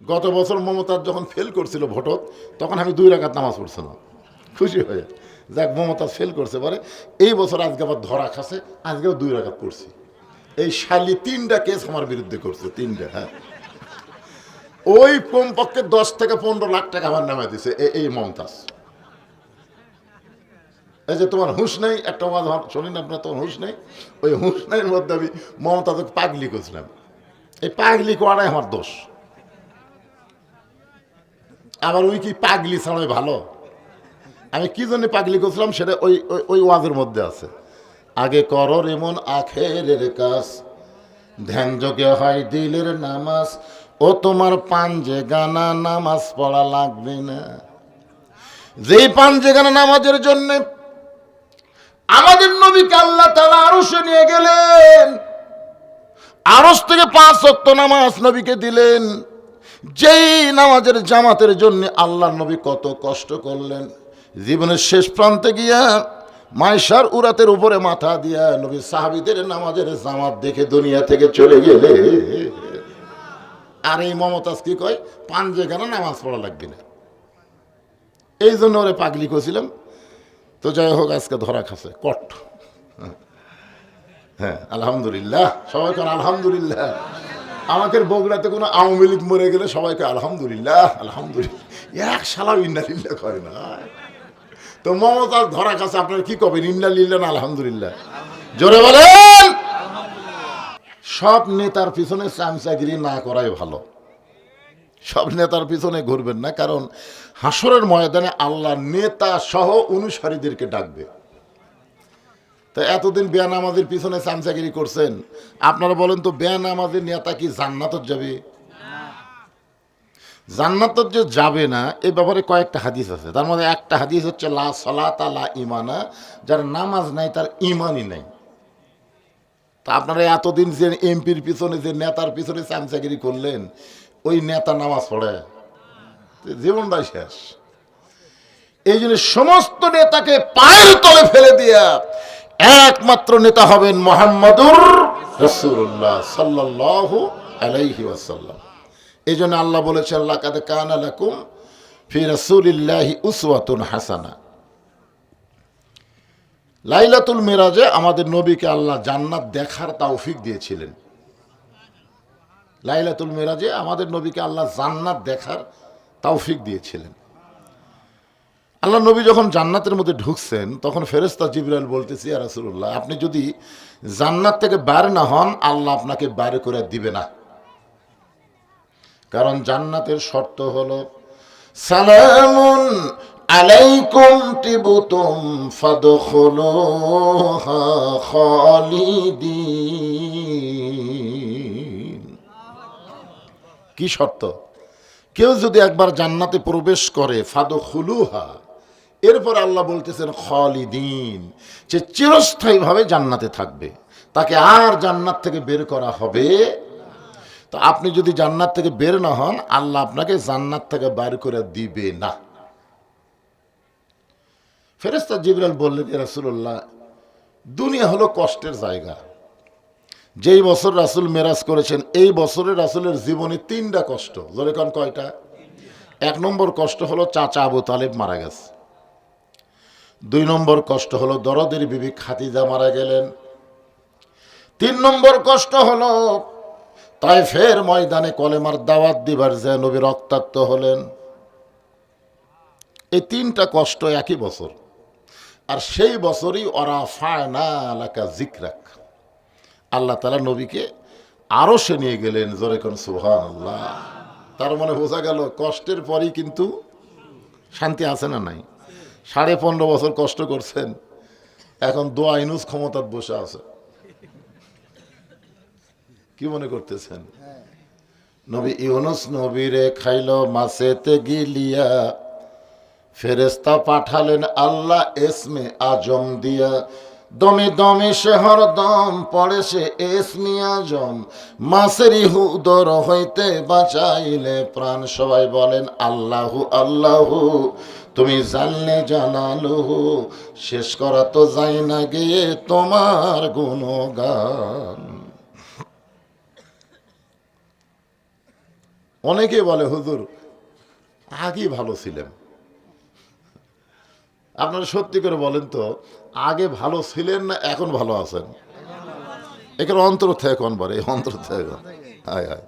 গত বছর মমতাজ যখন ফেল করছিল ভোটত, তখন আমি দুই রাকাত নামাজ পড়ছিলাম। খুশি হয়ে। যাক মমতাজ ফেল করছে পরে। এই বছর আজকে আবার ধরা খাসে আজকেও দুই রাকাত পড়ছি। এই শালি তিনটা কেস আমার বিরুদ্ধে করছে, তিনটা হ্যাঁ। ওই কমপক্ষে দশ থেকে পনেরো লাখ টাকা আমার নামে দিছে এই মমতাজ। এই যে তোমার হুঁশ নেই, একটা ওয়াজ শোনেন আপনার, তোমার হুঁশ নেই? ওই হুঁশ নেইয়ের মধ্যে আমি মমতাজকে পাগলি করছিলাম এই পাগলি করাটাই আমার দোষ। আবার ওই কি পাগলি ছাড়াই ভালো? আমি কি জন্য পাগলি করছিলাম সেটা ওই, ওই- ওয়াজের মধ্যে আছে। আগে করর এমন আখেরের কাজ, ধ্যান যোগে হয় দিলের নামাজ। ও তোমার পাঞ্জে গানা নামাজ পড়া লাগবে না। যেই পাঞ্জে গানা নামাজের জন্য আমাদের নবীকে আল্লাহ তালা আরশে নিয়ে গেলেন আরস থেকে পাঁচ সত্য নামাজ নবীকে দিলেন। যেই নামাজের জামাতের জন্য আল্লাহ নবী কত কষ্ট করলেন। জীবনের শেষ প্রান্তে গিয়া মাইশার উরাতের উপরে মাথা দিয়া নবী সাহাবিদের নামাজের জামাত দেখে দুনিয়া থেকে চলে গেলে। আর এই মমতাজ কি কয়? পাঞ্জে কেন নামাজ পড়া লাগবে না। এই জন্য ওরে পাগলি করছিলাম। তো যাই হোক, আজকে ধরা খাসে কট। হ্যাঁ আলহামদুলিল্লাহ। সবাই সবাইকে আলহামদুলিল্লাহ। আমাদের বগুড়াতে কোনো আওয়ামী লীগ মরে গেলে সবাইকে আলহামদুলিল্লাহ আলহামদুলিল্লাহ। এক সালাম ইন্নালিল্লাহ করে না। তো মমতা ধরা কাছে আপনার কি কবেন? ইন্নালিল্লাহ না আলহামদুলিল্লাহ? জোরে বলেন! সব নেতার পিছনে চামচাগিরি না করাই ভালো। সব নেতার পিছনে ঘুরবেন না, কারণ হাসরের ময়দানে আল্লাহ নেতা সহ অনুসারীদেরকে ডাকবে। তো এতদিন বেয়া নামাজের পিছনে চামচাগিরি করছেন। আপনারা বলেন তো বেয়া নামাজের নেতা কি জান্নাতত যাবে? জান্নাতত যে যাবে না, এ ব্যাপারে কয়েকটা হাদিস আছে। তার মধ্যে একটা হাদিস হচ্ছে, লা সলাতা, লা ইমানা যার নামাজ নাই, তার ইমানই নাই। তা আপনারা এতদিন যে এমপির পিছনে, যে নেতার পিছনে চামচাগিরি করলেন, ওই নেতা নামাজ পড়ে। জীবনটাই শেষ। এই জন্য সমস্ত নেতাকে পায়ের তলে ফেলে দিয়া একমাত্র নেতা হবেন মোহাম্মদুর রসুল্লাহ সাল্লাহ আলাইহি ওয়াসাল্লাম। এই জন্য আল্লাহ বলেছেন আল্লাহ কাদে কান আলাকুম ফি রসুলিল্লাহি উসওয়াতুন হাসানা। লাইলাতুল মেরাজে আমাদের নবীকে আল্লাহ জান্নাত দেখার তৌফিক দিয়েছিলেন। লাইলাতুল মেরাজে আমাদের নবীকে আল্লাহ জান্নাত দেখার তৌফিক দিয়েছিলেন। আল্লাহ নবী যখন জান্নাতের মধ্যে ঢুকছেন, তখন ফেরেস্তা জিবরাইল বলতেছি আর রাসূলুল্লাহ, আপনি যদি জান্নাত থেকে বাইরে না হন, আল্লাহ আপনাকে বাইরে করে দিবে না। কারণ জান্নাতের শর্ত হলো, সালামুন আলাইকুম তিবুতুম ফাদখুলুহা খালিদিন। কি শর্ত? কেউ যদি একবার জান্নাতে প্রবেশ করে ফাদো খুলুহা এরপর আল্লাহ বলতেছেন, খালিদিন, যে চিরস্থায়ীভাবে জান্নাতে থাকবে। তাকে আর জান্নাত থেকে বের করা হবে। তো আপনি যদি জান্নাত থেকে বের না হন, আল্লাহ আপনাকে জান্নাত থেকে বের করে দিবে না। ফেরেস্তা জিবরাল বললেন, এ রাসূলুল্লাহ, দুনিয়া হলো কষ্টের জায়গা। যেই বছর রাসূল মেরাজ করেছেন, এই বছরে রাসূলের জীবনে তিনটা কষ্ট। জোরে কয়টা? এক নম্বর কষ্ট হলো চাচা আবু তালেব মারা গেছে। দুই নম্বর কষ্ট হলো দরদের বিবি খাতিজা মারা গেলেন। তিন নম্বর কষ্ট হলো তাই ফের ময়দানে কলেমার দাওয়াত দিবার যে নবী রক্তাক্ত হলেন। এই তিনটা কষ্ট একই বছর। আর সেই বছরই ওরা ফায়না এলাকা জিকরাক। আল্লাহ তালা নবীকে আরও সে নিয়ে গেলেন জোরে কোন সুহান আল্লাহ তার মানে বোঝা গেল কষ্টের পরই কিন্তু শান্তি আছে না নাই? সাড়ে পনেরো বছর কষ্ট করছেন, এখন দোয়া ইনুস ক্ষমতার বসে আছে। কি মনে করতেছেন? নবী ইউনুস নবীরে খাইল গিলিয়া ফেরেস্তা পাঠালেন আল্লাহ এসমে আজম দিয়া। দমে দমে সে হরদম পড়ে সে এসমি আজম। মাসেরি হুদর হইতে বাঁচাইলে প্রাণ। সবাই বলেন, আল্লাহু আল্লাহু। তুমি জানলে জানালো, শেষ করা তো যাই না গিয়ে তোমার গুণগান। অনেকে বলে, হুজুর, আগে ভালো ছিলেন। আপনারা সত্যি করে বলেন তো, আগে ভালো ছিলেন না এখন ভালো আছেন? এখানে অন্তর থেকে কোন বলে অন্তর থেকে। হায় হায়।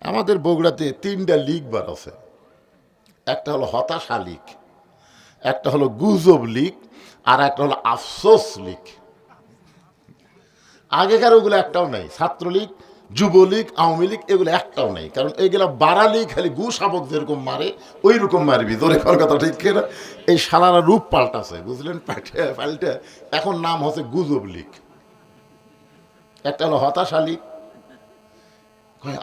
আমাদের বগুড়াতে তিনটা লিগ বার আছে। একটা হলো হতাশা লিক একটা হলো গুজব লীগ, আর একটা হলো আফসোস লীগ। আগেকার ওগুলো একটাও নেই, ছাত্রলীগ, যুবলীগ, আওয়ামী লীগ, এগুলো একটাও নেই, কারণ এইগুলো বাড়ালি খালি গু শাবক যেরকম মারে ওই রকম মারবি এখন কথা ঠিক কিনা? এই সালারা রূপ পাল্টাছে, বুঝলেন? পাল্টে পাল্টে। এখন নাম হচ্ছে গুজব লীগ। একটা হলো হতাশা লীগ।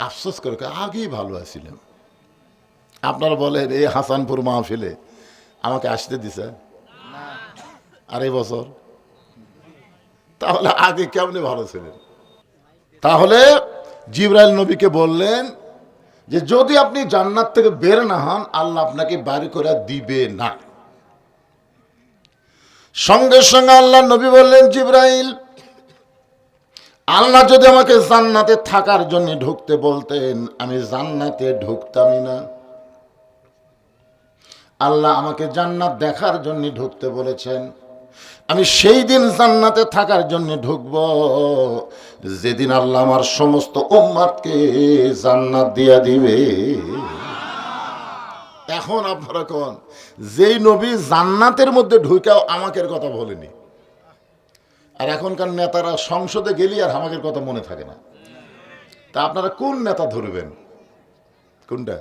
আফসোস করে আগেই ভালো আছিলাম। আপনারা বলেন এই হাসানপুর মাহফিলে আমাকে আসতে দিছে? আর এই বছর। তাহলে আগে কেমনে ভালো ছিলেন? তাহলে জিব্রাইল নবীকে বললেন যে যদি আপনি জান্নাত থেকে বের না হন আল্লাহ আপনাকে বাড়ি করে দিবে না। সঙ্গে সঙ্গে আল্লাহ নবী বললেন জিব্রাইল আল্লাহ যদি আমাকে জান্নাতে থাকার জন্য ঢুকতে বলতেন আমি জান্নাতে ঢুকতামই না। আল্লাহ আমাকে জান্নাত দেখার জন্য ঢুকতে বলেছেন। আমি সেই দিন জান্নাতে থাকার জন্য ঢুকব। যেদিন আল্লাহ আমার সমস্ত উম্মাদকে জান্নাত দিয়া দিবে। এখন আপনারা কোন? যেই নবী জান্নাতের মধ্যে ঢুকাও আমাকের কথা বলেনি। আর এখনকার নেতারা সংসদে গেলি আর আমাকের কথা মনে থাকে না। তা আপনারা কোন নেতা ধরবেন? কোনটা?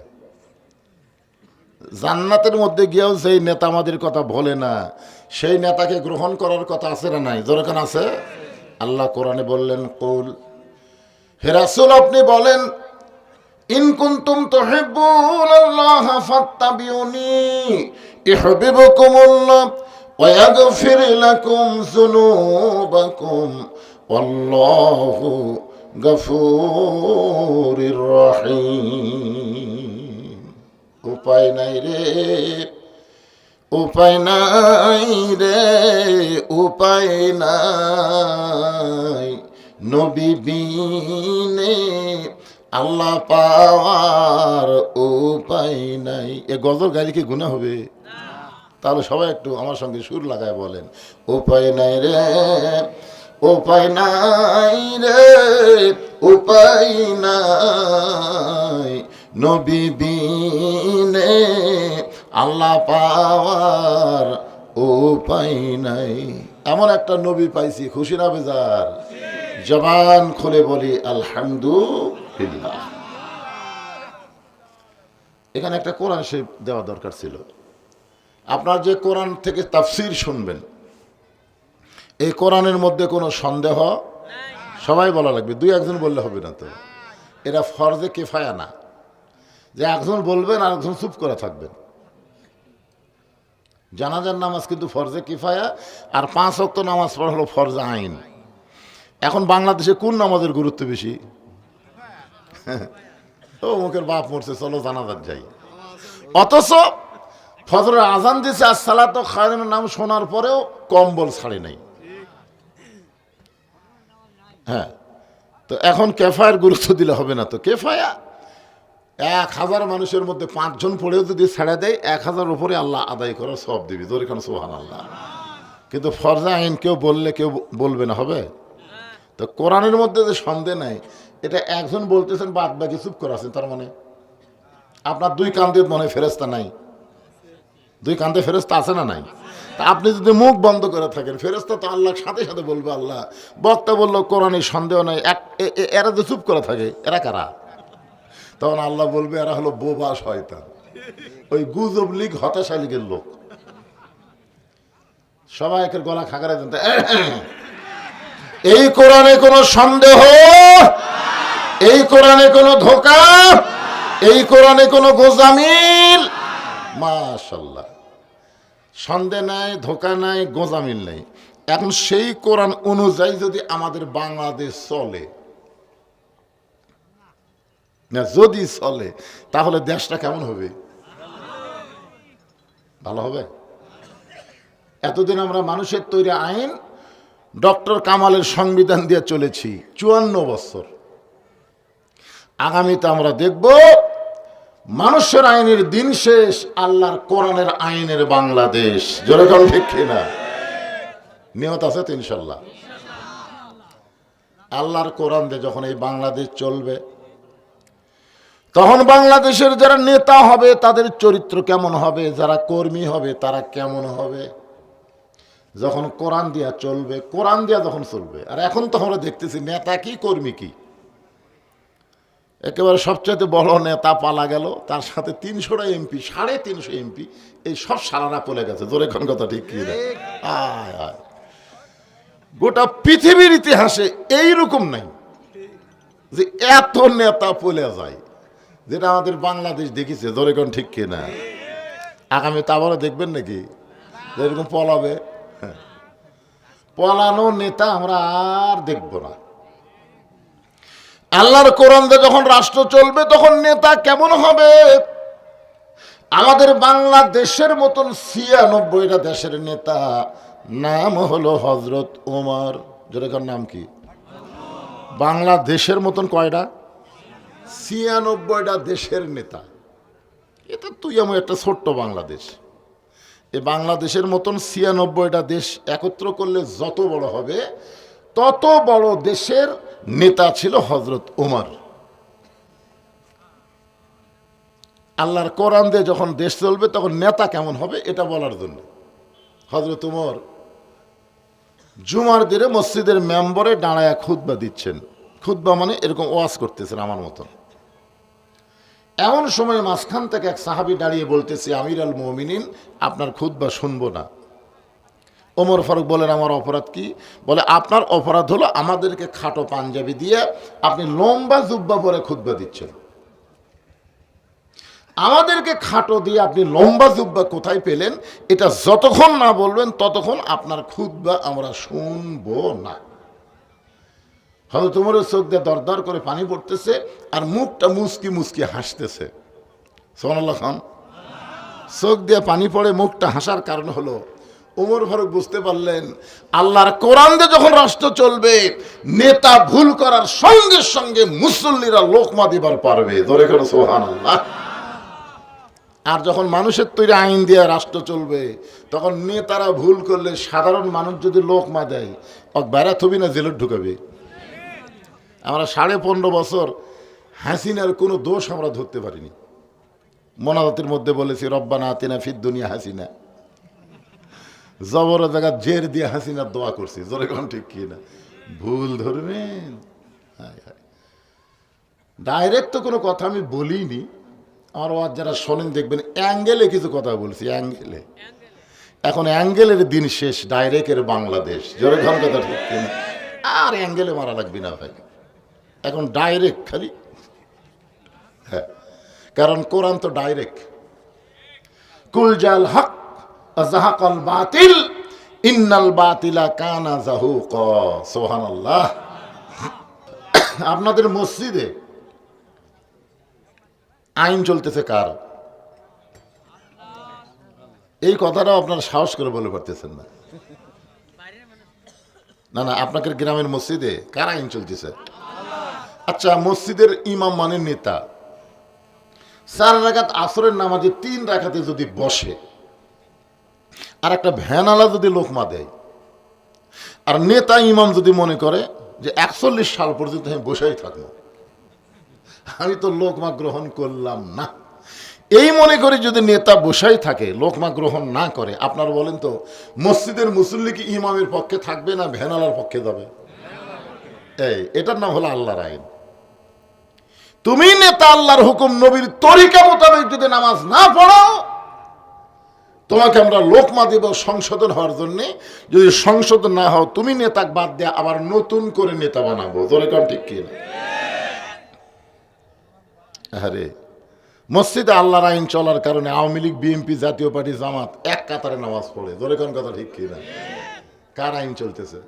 জান্নাতের মধ্যে গিয়েও সেই নেতা আমাদের কথা বলে না, সেই নেতাকে গ্রহণ করার কথা আছে না নাই? যেরকম আছে? আল্লাহ কোরআনে বললেন, কুল হেরাসুল আপনি বলেন, ইন কুনতুম তুহিব্বুন আল্লাহ ফাত্তাবিউনি ইউহিব্বুকুমুল্লাহ ওয়া ইয়াগফির লাকুম যুনুবাকুম ওয়াল্লাহু গফুরির রহিম। উপায় নাই রে, উপায় নাই রে, উপায় নাই। নবী বিনে আল্লাহ পাওয়ার উপায় নাই। এ গজল গাইলে কি গুণা হবে? তাহলে সবাই একটু আমার সঙ্গে সুর লাগায় বলেন। উপায় নাই রে, উপায় নাই রে, উপায় নাই। নবী বিনে আল্লাহ পাওয়ার উপায় নাই। এমন একটা নবী পাইছি, খুশি না বেজার? জবান খুলে বলি, আলহামদুলিল্লাহ। এখানে একটা কোরআন শরীফ দেওয়া দরকার ছিল। আপনার যে কোরআন থেকে তাফসির শুনবেন, এই কোরআনের মধ্যে কোনো সন্দেহ? সবাই বলা লাগবে, দুই একজন বললে হবে না তো। এরা ফরজে কেফায়া না। যে একজন বলবেন আর একজন চুপ করে থাকবেন। জানাজার নামাজ কিন্তু ফরজে কিফায়া, আর পাঁচ অক্ত নামাজ পড়া হলো ফরজে আইন। এখন বাংলাদেশে কোন নামাজের গুরুত্ব বেশি? ও, মুখের বাপ মরছে, চলো জানাজার যাই। অথচ ফজরের আজান দিছে আর সালাত খায়নের নাম শোনার পরেও কম্বল ছাড়ে নাই। হ্যাঁ তো এখন কেফায়ের গুরুত্ব দিলে হবে না তো। কেফায়া এক হাজার মানুষের মধ্যে পাঁচজন পড়েও যদি ছেড়ে দেয়, এক হাজার উপরে আল্লাহ আদায় করার সব দিবি। তোর এখানে সোহান আল্লাহ কিন্তু ফরজা আইন কেউ বললে কেউ বলবে না, হবে? তো কোরআনের মধ্যে যে সন্দেহ নাই, এটা একজন বলতেছেন, বাদ বাকি চুপ করে আছেন, তার মানে? আপনার দুই কান্দে মনে ফেরেস্তা নাই। দুই কান্দে ফেরেস্তা আছে না নাই? তা আপনি যদি মুখ বন্ধ করে থাকেন ফেরেস্তা তো আল্লাহর সাথে সাথে বলবে আল্লাহ। বক্তা বলল কোরআনের সন্দেহ নাই, এক এরা যে চুপ করে থাকে, এরা কারা? তখন আল্লাহ বলবে, এরা হলো বোবা শয়তান। ওই গুজব লীগ হতাশা লীগের লোক। সবাই একের গলা খাগারে দেন এই কোরআনে কোনো সন্দেহ? এই কোরআনে কোনো ধোকা? এই কোরআনে কোনো গোজামিল? মাশাল্লাহ সন্দেহ নাই, ধোকা নাই, গোজামিল নাই। এখন সেই কোরআন অনুযায়ী যদি আমাদের বাংলাদেশ চলে না, যদি চলে, তাহলে দেশটা কেমন হবে? ভালো হবে? এতদিন আমরা মানুষের তৈরি আইন, ডক্টর কামালের সংবিধান দিয়ে চলেছি, চুয়ান্ন বছর। আগামীতে আমরা দেখব, মানুষের আইনের দিন শেষ, আল্লাহর কোরআনের আইনের বাংলাদেশ। যেরকম ঠিক কিনা? নিয়ত আছে তো ইনশাল্লাহ? আল্লাহর কোরআন দিয়ে যখন এই বাংলাদেশ চলবে তখন বাংলাদেশের যারা নেতা হবে, তাদের চরিত্র কেমন হবে? যারা কর্মী হবে, তারা কেমন হবে? যখন কোরআন দিয়া চলবে, কোরআন দিয়া যখন চলবে, আর এখন তো আমরা দেখতেছি নেতা কি, কর্মী কি? একেবারে সবচেয়ে বড় নেতা পালা গেল, তার সাথে তিনশোটা এমপি, সাড়ে তিনশো এমপি, এই সব সারারা পলে গেছে। জোরে কোন কথা ঠিক কি আয় আয়। গোটা পৃথিবীর ইতিহাসে এইরকম নাই যে এত নেতা পলে যায়। যেটা আমাদের বাংলাদেশ দেখিছে, ধরে কোন ঠিক কি না? আগামী তাবারও দেখবেন নাকি? যে এরকম পলাবে হ্যাঁ। পলানো নেতা আমরা আর দেখব না। আল্লাহর কোরআন দিয়ে যখন রাষ্ট্র চলবে, তখন নেতা কেমন হবে? আমাদের বাংলাদেশের মতন ছিয়ানব্বইটা দেশের নেতা নাম হলো হজরত ওমর। যেটাকার নাম কি? বাংলাদেশের মতন কয়টা? ছিয়ানব্বইটা দেশের নেতা। এটা তুই আমার একটা ছোট্ট বাংলাদেশ। এই বাংলাদেশের মতন ছিয়ানব্বইটা দেশ একত্র করলে যত বড় হবে, তত বড় দেশের নেতা ছিল হজরত উমর। আল্লাহর কোরআন দিয়ে যখন দেশ চলবে, তখন নেতা কেমন হবে এটা বলার জন্য। হজরত উমর, জুমার দিনে মসজিদের মেম্বরে দাঁড়ায় খুতবা দিচ্ছেন। খুতবা মানে এরকম ওয়াজ করতেছেন আমার মতন। এমন সময় মাঝখান থেকে এক সাহাবি দাঁড়িয়ে বলতেছে, আমির আল মমিনিন, আপনার খুতবা শুনব না। ওমর ফারুক বলেন, আমার অপরাধ কি? বলে, আপনার অপরাধ হলো আমাদেরকে খাটো পাঞ্জাবি দিয়ে আপনি লম্বা জুব্বা পরে খুতবা দিচ্ছেন। আমাদেরকে খাটো দিয়ে আপনি লম্বা জুব্বা কোথায় পেলেন? এটা যতক্ষণ না বলবেন, ততক্ষণ আপনার খুতবা আমরা শুনব না। হয়তো তোমার চোখ দিয়ে দরদর করে পানি পড়তেছে আর মুখটা মুসকি মুসকি হাসতেছে। সোনাল্লাহ খান। চোখ দিয়ে পানি পড়ে মুখটা হাসার কারণ হলো ওমর ফারুক বুঝতে পারলেন, আল্লাহর কোরআন দিয়ে যখন রাষ্ট্র চলবে, নেতা ভুল করার সঙ্গে সঙ্গে মুসল্লিরা লোকমা দিবার পারবে। ধরে করে সোহান আল্লাহ আর যখন মানুষের তৈরি আইন দিয়ে রাষ্ট্র চলবে, তখন নেতারা ভুল করলে সাধারণ মানুষ যদি লোকমা দেয় বেড়া থবি না জেলত ঢুকাবে। আমরা সাড়ে পনেরো বছর হাসিনার কোনো দোষ আমরা ধরতে পারিনি। মনাজাতের মধ্যে বলেছি, রব্বানা ফির দুনিয়া হাসিনা। জবর জায়গা জের দিয়ে হাসিনার দোয়া করছি। জোরে কোন ঠিক কি না? ভুল ধরবেন। ডাইরেক্ট তো কোনো কথা আমি বলিনি। আমার ওয়াজ যারা শোনেন দেখবেন, অ্যাঙ্গেলে কিছু কথা বলছি, অ্যাঙ্গেলে। এখন অ্যাঙ্গেলের দিন শেষ ডাইরেক্টের বাংলাদেশ। জোরে ঘন কথা ঠিক কিনা আর অ্যাঙ্গেলে মারা লাগবে না ভাই। এখন ডাইরেক্ট খালি। হ্যাঁ কারণ কোরআন তো ডাইরেক্ট কুলজাল হক জাহাকাল বাতিল, ইন্নাল বাতিলা কানা জাহুক সোহানাল্লাহ আপনাদের মসজিদে আইন চলতেছে কার? এই কথাটাও আপনার সাহস করে বলে পারতেছেন না। না না, আপনাদের গ্রামের মসজিদে কার আইন চলতেছে? আচ্ছা মসজিদের ইমাম মানে নেতা। চার রাখাত আসরের নামাজে তিন রাখাতে যদি বসে, আর একটা ভ্যানালা যদি লোকমা দেয়, আর নেতা ইমাম যদি মনে করে যে একচল্লিশ সাল পর্যন্ত আমি বসেই থাকব, আমি তো লোকমা গ্রহণ করলাম না। এই মনে করে যদি নেতা বসাই থাকে, লোকমা গ্রহণ না করে, আপনারা বলেন তো, মসজিদের মুসল্লি কি ইমামের পক্ষে থাকবে না ভ্যানালার পক্ষে যাবে? এই, এটার নাম হলো আল্লাহর আইন। তুমি নেতা আল্লাহর হুকুম, নবীর তরিকা মোতাবেক যদি নামাজ না পড়ো, তোমাকে আমরা লোকমা দেব সংশোধন হওয়ার জন্য যদি সংশোধন না হও, তুমি নেতা বাদ দিয়ে আবার নতুন করে নেতা বানাবো। তোরে কারণ ঠিক কি আরে মসজিদে আল্লাহর আইন চলার কারণে আওয়ামী লীগ, বিএনপি জাতীয় পার্টি, জামাত এক কাতারে নামাজ পড়ে। ধরে কোন কথা ঠিক কি না কার আইন চলতেছে?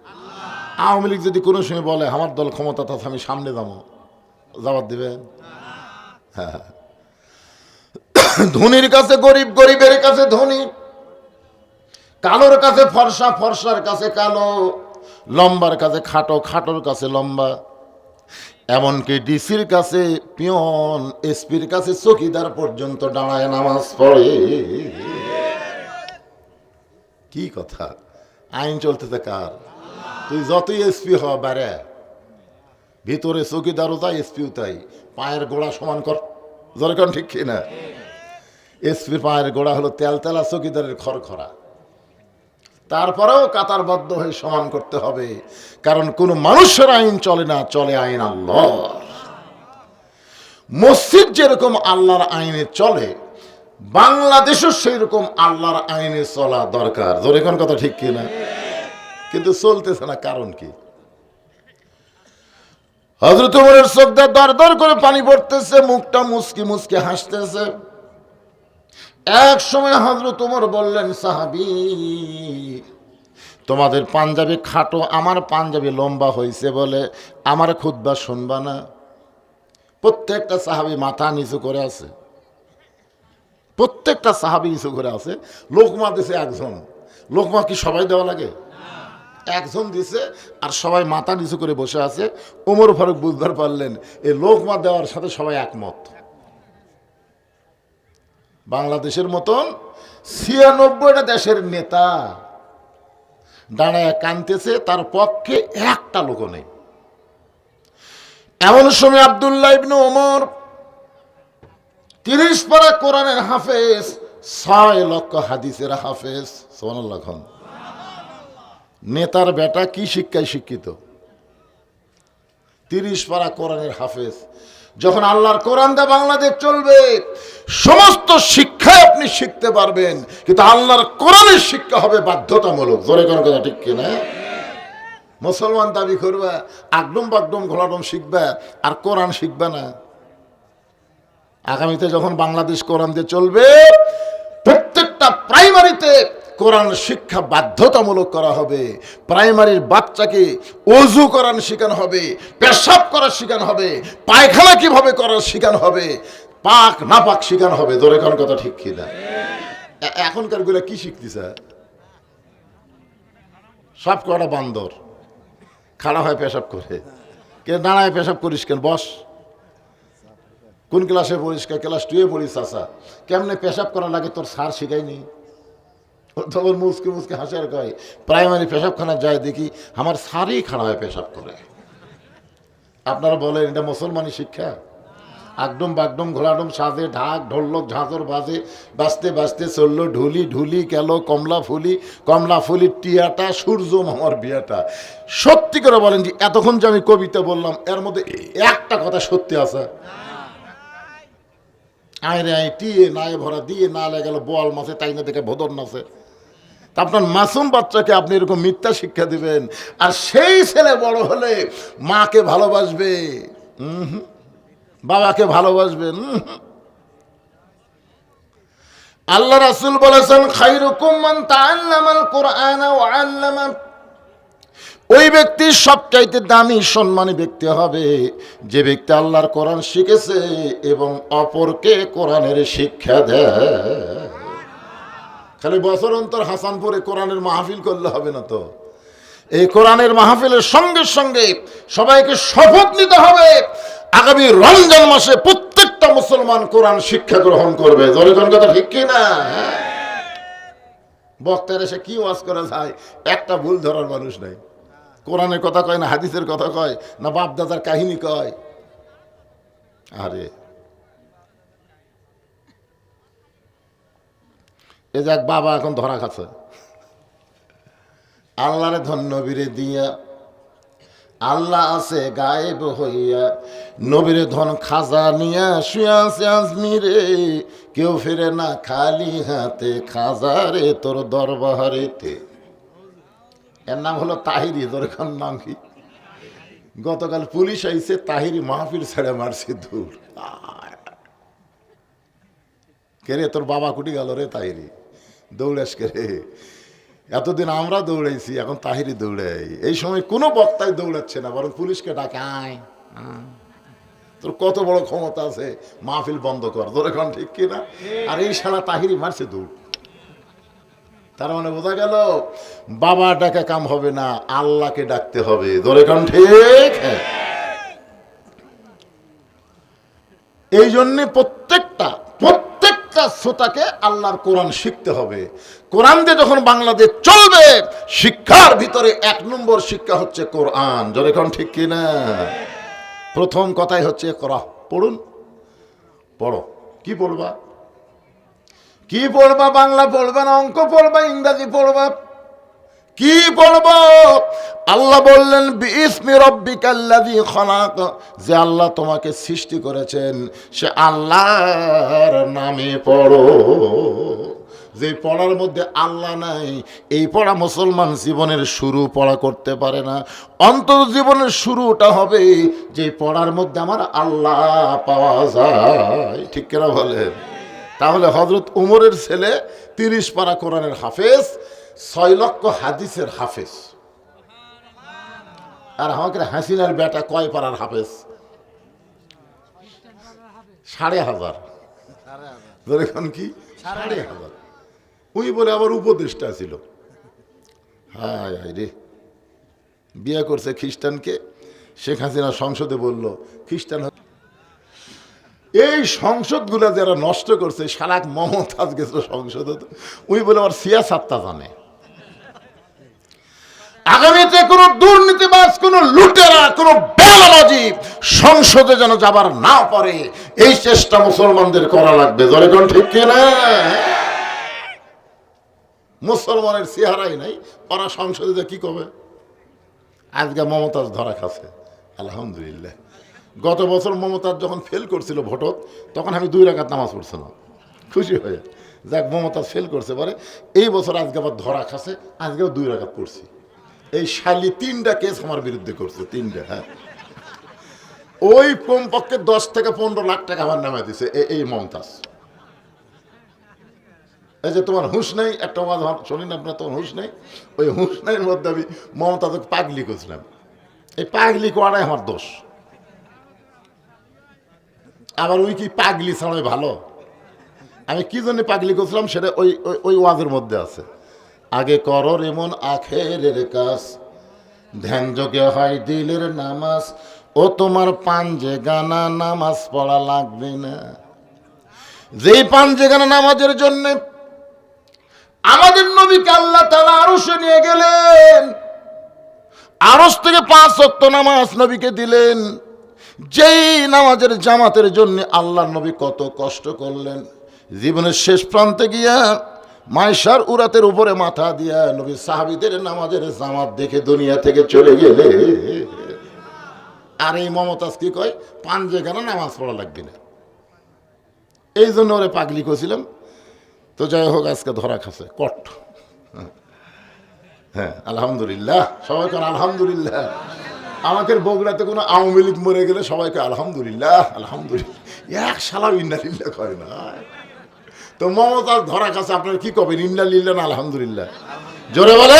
আওয়ামী লীগ যদি কোনো সময় বলে, আমার দল ক্ষমতা থাকে আমি সামনে যাব। জবাব দিবেন? হ্যাঁ ধনির কাছে গরিব, গরিবের কাছে ধনী, কালোর কাছে ফর্সা, ফর্সার কাছে কালো, লম্বার কাছে খাটো, খাটোর কাছে লম্বা। এমনকি ডিসির কাছে পিয়ন এসপির কাছে চকিদার পর্যন্ত দাঁড়ায় নামাজ পড়ে। কি কথা? আইন চলতেছে কার? তুই যতই এসপি হ, বারে। ভিতরে চকিদারও তাই এসপিও তাই। পায়ের গোড়া সমান কর। যেরকম ঠিক কি না এসপির পায়ের গোড়া হলো তেল তেলা চকিদারের খড়খড়া। তারপরেও কাতারবদ্ধ হয়ে সমান করতে হবে, কারণ কোনো মানুষের আইন চলে না, চলে আইন আল্লাহ মসজিদ যেরকম আল্লাহর আইনে চলে, বাংলাদেশও সেই রকম আল্লাহর আইনে চলা দরকার। জোরে কোন কথা ঠিক কিনা? কিন্তু চলতেছে না, কারণ কি? হজরত উমরের শ্রদ্ধা দর দর করে পানি পড়তেছে, মুখটা মুসকি মুসকি হাসতেছে। এক সময় হজরত উমর বললেন, সাহাবি, তোমাদের পাঞ্জাবি খাটো, আমার পাঞ্জাবি লম্বা হয়েছে বলে আমার খুদ্া শুনবা না? প্রত্যেকটা সাহাবি মাথা নিচু করে আছে। প্রত্যেকটা সাহাবি নিচু করে আছে। লোকমা দিছে একজন। লোকমা কি সবাই দেওয়া লাগে? একজন দিছে আর সবাই মাথা নিচু করে বসে আছে। ওমর ফারুক বুঝবার পারলেন এই লোকমা দেওয়ার সাথে সবাই একমত। বাংলাদেশের মতন ছিয়ানব্বইটা দেশের নেতা দাঁড়ায় কানতেছে তার পক্ষে একটা লোক নেই। এমন সময় আবদুল্লাহ ইবনু ওমর তিরিশ পারা কোরআনের হাফেজ, ছয় লক্ষ হাদিসের হাফেজ সোনাল্লাহ খান নেতার বেটা কি শিক্ষায় শিক্ষিত? তিরিশ পারা কোরআনের হাফেজ। যখন আল্লাহর কোরআন দা বাংলাদেশ চলবে, সমস্ত শিক্ষায় আপনি শিখতে পারবেন। কিন্তু আল্লাহর কোরআনের শিক্ষা হবে বাধ্যতামূলক। জোরে কোনো কথা ঠিক কিনা? মুসলমান দাবি করবে, আগডম বাগডম ঘোলাডম শিখবে, আর কোরআন শিখবে না। আগামীতে যখন বাংলাদেশ কোরআন দিয়ে চলবে, প্রত্যেকটা প্রাইমারিতে কোরআন শিক্ষা বাধ্যতামূলক করা হবে। প্রাইমারির বাচ্চাকে অজু করার শেখানো হবে, পেশাব করার শেখানো হবে, পায়খানা কীভাবে করার শেখানো হবে, পাক না পাক শেখানো হবে। ধরে কোন কথা ঠিক কিনা এখনকারগুলা কি শিখতেছে? সব কটা বান্দর? খাড়া হয় পেশাব করে। কে দাঁড়ায় পেশাব করিস কেন? বস। কোন ক্লাসে পড়িস কে? ক্লাস টুয়ে পড়িস আসা কেমনে পেশাব করা লাগে তোর সার শিখায়নি? তখন মুসকে মুসকে হাসে আর কয়, প্রাইমারি পেশাবখানা যায় দেখি আমার সারই খাড়া হয় পেশাব করে। আপনারা বলেন, এটা মুসলমানি শিক্ষা? আগডম বাগডম ঘোলাডম সাজে ঢাক ঢোলক ঝাঁঝর বাজে বাঁচতে বাজতে চলল ঢুলি ঢুলি, গেল কমলা ফুলি, কমলা ফুলির টিয়াটা সূর্য মামার বিয়াটা। সত্যি করে বলেন যে, এতক্ষণ যে আমি কবিতা বললাম, এর মধ্যে একটা কথা সত্যি আছে। আয় রে আয়, টিয়ে, নায়ে ভরা, দিয়ে না গেল, বোয়াল মাছে, তাই না দেখে ভোদর নাচে। আপনার মাসুম বাচ্চাকে আপনি এরকম মিথ্যা শিক্ষা দিবেন। আর সেই ছেলে বড় হলে মাকে ভালোবাসবে। বাবাকে ভালোবাসবেন। আল্লাহ রাসুল বলেছেন খাইরুকুম মান তাআল্লামাল কুরআন ওয়া আল্লামা। ওই ব্যক্তি সবচাইতে দামি সম্মানী ব্যক্তি হবে। যে ব্যক্তি আল্লাহর কোরআন শিখেছে এবং অপরকে কোরআনের শিক্ষা দেয়। খালি বছর অন্তর হাসানপুরে কোরআনের মাহফিল করলে হবে না তো। এই কোরআনের মাহফিলের সঙ্গে সঙ্গে সবাইকে শপথ নিতে হবে। আগামী রমজান মাসে প্রত্যেকটা মুসলমান কোরআন শিক্ষা গ্রহণ করবে। জোরে কোন কথা ঠিক কি না হ্যাঁ? বক্তার এসে কি ওয়াজ করা যায়? একটা ভুল ধরার মানুষ নাই। কোরআনের কথা কয় না, হাদিসের কথা কয় না, বাপদাদার কাহিনী কয়। আরে। এ যাক বাবা এখন ধরা খাচ্ছে। আল্লাহরে ধন্য বীরে দিয়া। আল্লাহ আছে গায়েব হইয়া। নবীরে ধন খাজা নিয়া শুয়া আছে আজমিরে। কেউ ফিরে না খালি হাতে খাজারে তোর দরবারেতে। এর নাম হলো তাহিরি এখন নাম কি? গতকাল পুলিশ আইছে, তাহিরি মাহফিল ছেড়ে মারছে দূর। কে রে তোর বাবা কুটি গেল রে তাহিরি। দৌড়াস কে রে এতদিন আমরা দৌড়াইছি, এখন তাহিরি দৌড়াই। এই সময় কোনো বক্তাই দৌড়াচ্ছে না, বরং পুলিশকে ডাকে, আয় আয়। তোর কত বড় ক্ষমতা আছে, মাহফিল বন্ধ কর। তোর এখন ঠিক কিনা? আর এই শালা তাহিরি মারছে দৌড়। তার মানে বোঝা গেল, বাবা ডাকা কাম হবে না, আল্লাহকে ডাকতে হবে। ধরে ঠিক। এই জন্যে প্রত্যেকটা প্রত্যেকটা শ্রোতাকে আল্লাহর কোরআন শিখতে হবে। কোরআন দিয়ে যখন বাংলাদেশ চলবে, শিক্ষার ভিতরে এক নম্বর শিক্ষা হচ্ছে কোরআন। যখন ঠিক কিনা প্রথম কথাই হচ্ছে করা পড়ুন। পড়ো। কি পড়বা? কি পড়বা? বাংলা পড়বা না? অঙ্ক পড়বা? ইংরাজি পড়বা? কি পড়ব? আল্লাহ বললেন বিসমি রব্বিকাল্লাযী খলাক। যে আল্লাহ তোমাকে সৃষ্টি করেছেন, সে আল্লাহর নামে পড়ো। যে পড়ার মধ্যে আল্লাহ নাই, এই পড়া মুসলমান জীবনের শুরু পড়া করতে পারে না। অন্তত জীবনের শুরুটা হবে যে পড়ার মধ্যে আমার আল্লাহ পাওয়া যায়। ঠিক কেনা বলেন? তাহলে হজরত উমরের ছেলে তিরিশ পারা কোরআনের হাফেজ ছয় লক্ষ হাদিসের হাফেজ। আর আমাকে হাসিনার বেটা কয় পাড়ার হাফেজ? সাড়ে হাজার। এখন কি? সাড়ে হাজার। উনি বলে আবার উপদেষ্টা ছিল। হায় হায় রে। বিয়ে করছে খ্রিস্টানকে। শেখ হাসিনা সংসদে বলল, খ্রিস্টান এই সংসদগুলো যারা নষ্ট করছে, সারাক মমতাজ গেছিল সংসদে। উনি বলে আমার সিয়াসাত্তা জানে। আগামীতে কোনো দুর্নীতিবাজ, কোনো লুটেরা, কোনো বেলাবাজি সংসদে যেন যাবার না পারে, এই চেষ্টা মুসলমানদের করা লাগবে। কোন ঠিক কিনা মুসলমানের চেহারাই নাই ওরা সংসদে কি করবে আজকে মমতাজ ধরা খাচ্ছে। আলহামদুলিল্লাহ। গত বছর মমতাজ যখন ফেল করছিল ভোটত, তখন আমি দুই রাকাত নামাজ পড়ছিলাম। খুশি হয়ে। যাক, মমতাজ ফেল করছে পরে। এই বছর আজকে আবার ধরা খাচ্ছে, আজকেও দুই রাখাত পড়ছি। এই শালি তিনটা কেস আমার বিরুদ্ধে করছে, তিনটা হ্যাঁ। ওই কমপক্ষে দশ থেকে পনেরো লাখ টাকা আমার নামে দিছে এই মমতাজ। এই যে তোমার হুঁশ নেই, একটা ওয়াজ শোনেন আপনার, তোমার হুঁশ নেই? ওই হুঁশ নেই মধ্যে আমি মমতাজকে পাগলি করছিলাম। এই পাগলি করাটাই আমার দোষ। আবার ওই কি পাগলি ছাড়াই ভালো? আমি কি জন্য পাগলি করছিলাম, সেটা ওই- ওই ওয়াজের মধ্যে আছে। আগে করো এমন আখেরের কাজ। ধ্যান যোগে হয় দিলের নামাজ, ও তোমার পাঞ্জে গানা নামাজ পড়া লাগবে না। যেই পাঞ্জে গানা নামাজের জন্য আমাদের নবীকে আল্লাহ তালা আরশে নিয়ে গেলেন আরস থেকে পাঁচ অক্ত নামাজ নবীকে দিলেন। যেই নামাজের জামাতের জন্য আল্লাহ নবী কত কষ্ট করলেন। জীবনের শেষ প্রান্তে গিয়া মাইশার উরাতের উপরে মাথা দিয়া নবী সাহাবিদের নামাজের জামাত দেখে দুনিয়া থেকে চলে গেলে। আর এই মমতাজ কি কয়? পাঞ্জে কেন নামাজ পড়া লাগবে না। এই জন্য ওরে পাগলি করছিলাম। তো যাই হোক, আজকে ধরা খাচ্ছে। কট। হ্যাঁ আলহামদুলিল্লাহ। সবাই সবাইকে আলহামদুলিল্লাহ। আমাকে বগুড়াতে কোনো আওয়ামী লীগ মরে গেলে সবাইকে আলহামদুলিল্লাহ আলহামদুলিল্লাহ। এক সালাম ইন্নালিল্লাহ কয় না। তো মমতাজ ধরা কাছে আপনার কি কবেন ইন্নালিল্লাহ না আলহামদুলিল্লাহ। জোরে বলে